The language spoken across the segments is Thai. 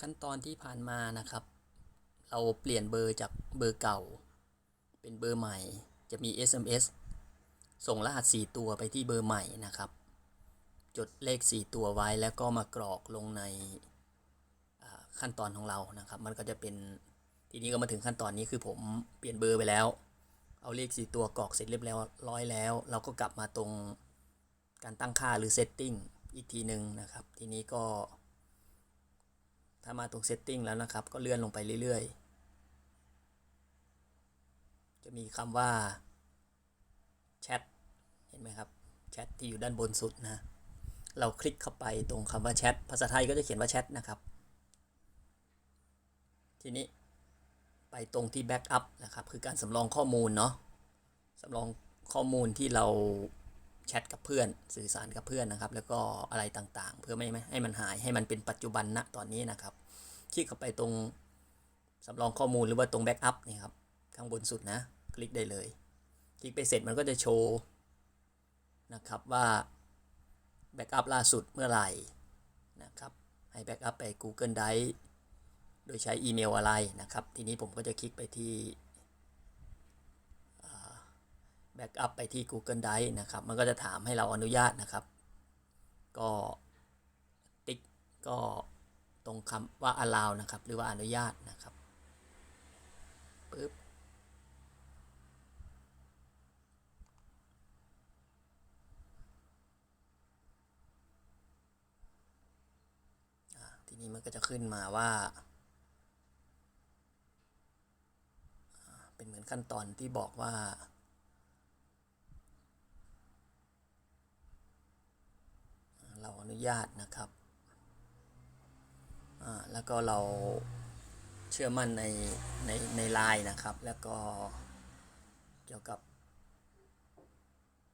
ขั้นตอนที่ผ่านมานะครับ เราเปลี่ยนเบอร์จากเบอร์เก่า เป็นเบอร์ใหม่ จะมี SMS ส่งรหัส 4 ตัวไปที่เบอร์ใหม่นะครับ จดเลข 4 ตัวไว้แล้วก็มากรอกลงในขั้นตอนของเรานะครับ มันก็จะเป็นทีนี้ก็มาถึงขั้นตอนนี้คือผมเปลี่ยนเบอร์ไปแล้ว เอาเลข 4 ตัวกรอกเสร็จเรียบร้อยแล้ว เราก็กลับมาตรงการตั้งค่าหรือ setting อีกทีหนึ่งนะครับ ทีนี้ก็ ถ้ามาตรง setting แล้วนะครับ ก็เลื่อนลงไปเรื่อยๆ จะมีคำว่าแชทเห็นไหมครับแชทที่อยู่ด้านบนสุดนะ เราคลิกเข้าไปตรงคำว่าแชทภาษาไทยก็จะเขียนว่าแชทนะครับ ทีนี้ไปตรงที่แบ็กอัพนะครับ คือการสำรองข้อมูลเนาะสำรองข้อมูลที่เรา แชทกับเพื่อนสื่อสารกับเพื่อนนะครับ แล้วก็อะไรต่างๆ เพื่อไม่ไม่ให้มันหายให้มันเป็นปัจจุบันณตอนนี้นะครับ คลิกเข้าไปตรงสำรองข้อมูลหรือว่าตรงแบ็กอัพนี่ครับข้างบนสุดนะ คลิกได้เลย คลิกไปเสร็จมันก็จะโชว์นะครับว่าแบ็กอัพล่าสุดเมื่อไหร่นะครับให้แบ็กอัพไป Google Drive โดยใช้อีเมลอะไรนะครับ ทีนี้ผมก็จะคลิกไปที่ แบ็กอัพไปที่ Google Drive นะครับ มันก็จะถามให้เราอนุญาตนะครับ ก็ติ๊กก็ตรงคำว่า allow นะครับ หรือว่าอนุญาตนะครับปึ๊บทีนี้มันก็จะขึ้นมาว่า เป็นเหมือนขั้นตอนที่บอกว่า เราอ นุญาตนะครับ แล้วก็เราเชื่อมั่นในในในไลน์นะครับ แล้วก็เกี่ยวกับ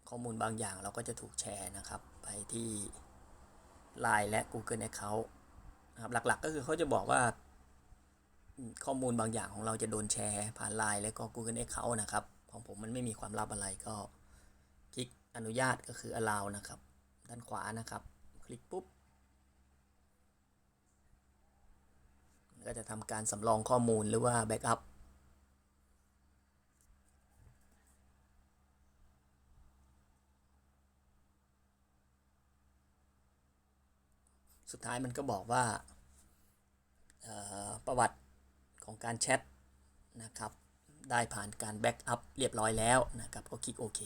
ข้อมูลบางอย่างเราก็จะถูกแชร์นะครับ ไปที่ Line และ Google Account นะครับหลักๆก็คือเขาจะบอกว่าข้อมูลบางอย่างของเราจะโดนแชร์ผ่าน Line และก็ Google Account นะครับ ของผมมันไม่มีความลับอะไรก็คลิกอนุญาตก็คือ allow นะครับ ด้านขวานะครับ คลิกปุ๊บมันก็จะทำการสำรองข้อมูลหรือว่าแบ็กอัพสุดท้ายมันก็บอกว่าประวัติของการแชทนะครับ ได้ผ่านการแบ็กอัพเรียบร้อยแล้วนะครับ ก็คลิกโอเค